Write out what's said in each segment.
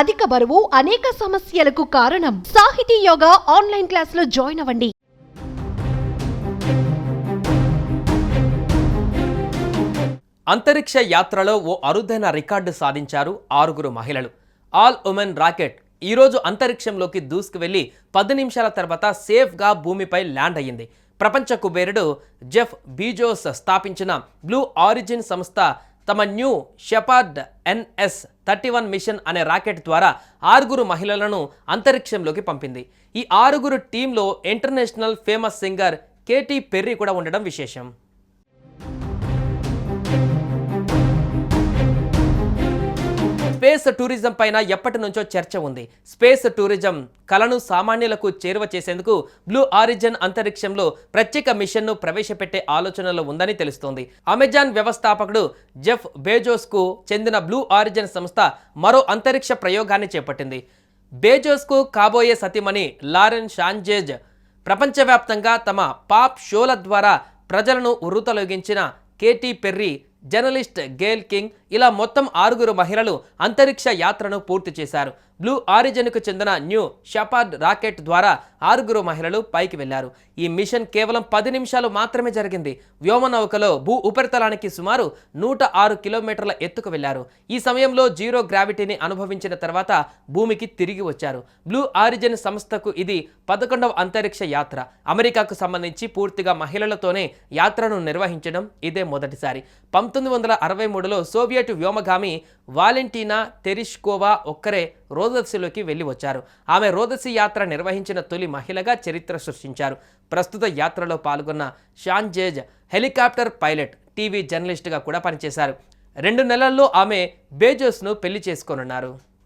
అధిక బరువు అనేక సమస్యలకు కారణం. సాహితీ యోగా ఆన్లైన్ క్లాసులో జాయిన్ అవ్వండి. అంతరిక్ష యాత్రలో ఓ అరుదైన రికార్డు సాధించారు ఆరుగురు మహిళలు. All women rocket. ఈరోజు అంతరిక్షంలోకి దూసుకువెళ్ళి పది నిమిషాల తర్వాత సేఫ్గా భూమిపై ల్యాండ్ అయ్యింది. ప్రపంచ కుబేరుడు జెఫ్ బీజోస్ స్థాపించిన బ్లూ ఆరిజిన్ సంస్థ తమ New Shepard NS thirty one mission అనే రాకెట్ ద్వారా ఆరుగురు మహిళలను అంతరిక్షంలోకి పంపింది. ఈ ఆరుగురు టీంలో international famous singer Katy Perry కూడా ఉండడం విశేషం. స్పేస్ టూరిజం పైన ఎప్పటి నుంచో చర్చ ఉంది. స్పేస్ టూరిజం కలను సామాన్యులకు చేరువ చేసేందుకు బ్లూ ఆరిజిన్ అంతరిక్షంలో ప్రత్యేక మిషన్ను ప్రవేశపెట్టే ఆలోచనలో ఉందని తెలుస్తోంది. అమెజాన్ వ్యవస్థాపకుడు జెఫ్ బేజోస్కు చెందిన బ్లూ ఆరిజిన్ సంస్థ మరో అంతరిక్ష ప్రయోగాన్ని చేపట్టింది. బేజోస్కు కాబోయే సతీమణి లారెన్ షాంజేజ్ ప్రపంచవ్యాప్తంగా తమ పాప్ షోల ద్వారా ప్రజలను ఉర్రూతలొగించిన Katy Perry journalist Gayle King ఇలా మొత్తం ఆరుగురు మహిళలు అంతరిక్ష యాత్రను పూర్తి చేశారు. బ్లూ ఆరిజిన్కు చెందిన న్యూ షపార్డ్ రాకెట్ ద్వారా ఆరుగురు మహిళలు పైకి వెళ్ళారు ఈ మిషన్ కేవలం పది నిమిషాలు మాత్రమే జరిగింది. వ్యోమనౌకలో భూ ఉపరితలానికి సుమారు నూట ఆరు కిలోమీటర్ల ఎత్తుకు వెళ్ళారు ఈ సమయంలో జీరో గ్రావిటీని అనుభవించిన తర్వాత భూమికి తిరిగి వచ్చారు. బ్లూ ఆరిజిన్ సంస్థకు ఇది పదకొండవ అంతరిక్ష యాత్ర. అమెరికాకు సంబంధించి పూర్తిగా మహిళలతోనే యాత్రను నిర్వహించడం ఇదే మొదటిసారి. పంతొమ్మిది వందల అరవై మూడులో సోవియట్ వ్యోమగామి వాలెంటీనా తెరిష్కోవా ఒక్కరే రోదస్సులోకి వెళ్ళి వచ్చారు. ఆమె రోదసి యాత్ర నిర్వహించిన తొలి మహిళగా చరిత్ర సృష్టించారు. ప్రస్తుత యాత్రలో పాల్గొన్న షాన్జేజ్ హెలికాప్టర్ పైలట్ టీవీ జర్నలిస్ట్గా కూడా పనిచేశారు. రెండు నెలల్లో ఆమె బేజోస్ను పెళ్ళి చేసుకోనున్నారు.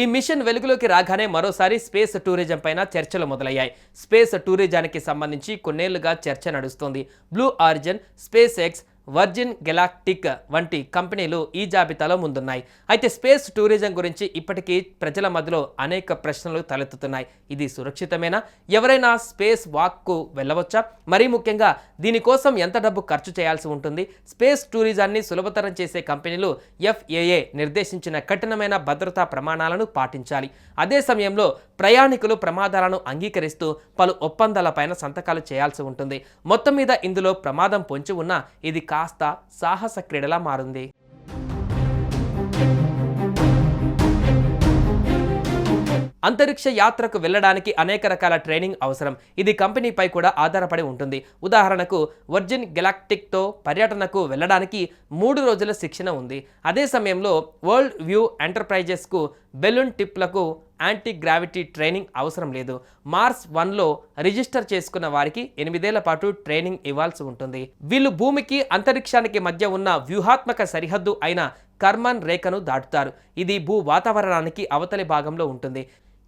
ఈ మిషన్ వెలుగులోకి రాగానే మరోసారి స్పేస్ టూరిజం పైన చర్చలు మొదలయ్యాయి. స్పేస్ టూరిజానికి సంబంధించి కొన్నేళ్ళుగా చర్చ నడుస్తోంది. Blue Origin SpaceX Virgin Galactic వంటి కంపెనీలు ఈ జాబితాలో ముందున్నాయి. అయితే స్పేస్ టూరిజం గురించి ఇప్పటికీ ప్రజల మధ్యలో అనేక ప్రశ్నలు తలెత్తుతున్నాయి. ఇది సురక్షితమేనా? ఎవరైనా స్పేస్ వాక్కు వెళ్ళవచ్చా? మరీ ముఖ్యంగా దీనికోసం ఎంత డబ్బు ఖర్చు చేయాల్సి ఉంటుంది? స్పేస్ టూరిజాన్ని సులభతరం చేసే కంపెనీలు ఎఫ్ఏఏ నిర్దేశించిన కఠినమైన భద్రతా ప్రమాణాలను పాటించాలి. అదే సమయంలో ప్రయాణికులు ప్రమాదాలను అంగీకరిస్తూ పలు ఒప్పందాలపైన సంతకాలు చేయాల్సి ఉంటుంది. మొత్తం మీద ఇందులో ప్రమాదం పొంచి ఉన్నా ఇది కాస్త సాహస క్రీడలా మారింది. అంతరిక్ష యాత్రకు వెళ్ళడానికి అనేక రకాల ట్రైనింగ్ అవసరం. ఇది కంపెనీపై కూడా ఆధారపడి ఉంటుంది. ఉదాహరణకు వర్జిన్ గెలాక్టిక్తో పర్యటనకు వెళ్ళడానికి మూడు రోజుల శిక్షణ ఉంది. అదే సమయంలో వరల్డ్ వ్యూ ఎంటర్ప్రైజెస్కు బెలూన్ టిప్లకు యాంటీ గ్రావిటీ ట్రైనింగ్ అవసరం లేదు. మార్స్ వన్లో రిజిస్టర్ చేసుకున్న వారికి ఎనిమిదేళ్ళ పాటు ట్రైనింగ్ ఇవ్వాల్సి ఉంటుంది. వీళ్ళు భూమికి అంతరిక్షానికి మధ్య ఉన్న వ్యూహాత్మక సరిహద్దు అయిన కర్మన్ రేఖను దాటుతారు. ఇది భూ వాతావరణానికి అవతలి భాగంలో ఉంటుంది.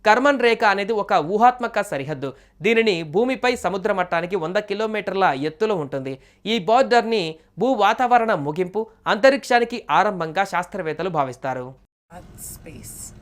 కర్మన్ రేఖ అనేది ఒక ఊహాత్మక సరిహద్దు. దీనిని భూమిపై సముద్ర మట్టానికి వంద కిలోమీటర్ల ఎత్తులో ఉంటుంది. ఈ బార్డర్ని భూ వాతావరణ ముగింపు అంతరిక్షానికి ఆరంభంగా శాస్త్రవేత్తలు భావిస్తారు. Space.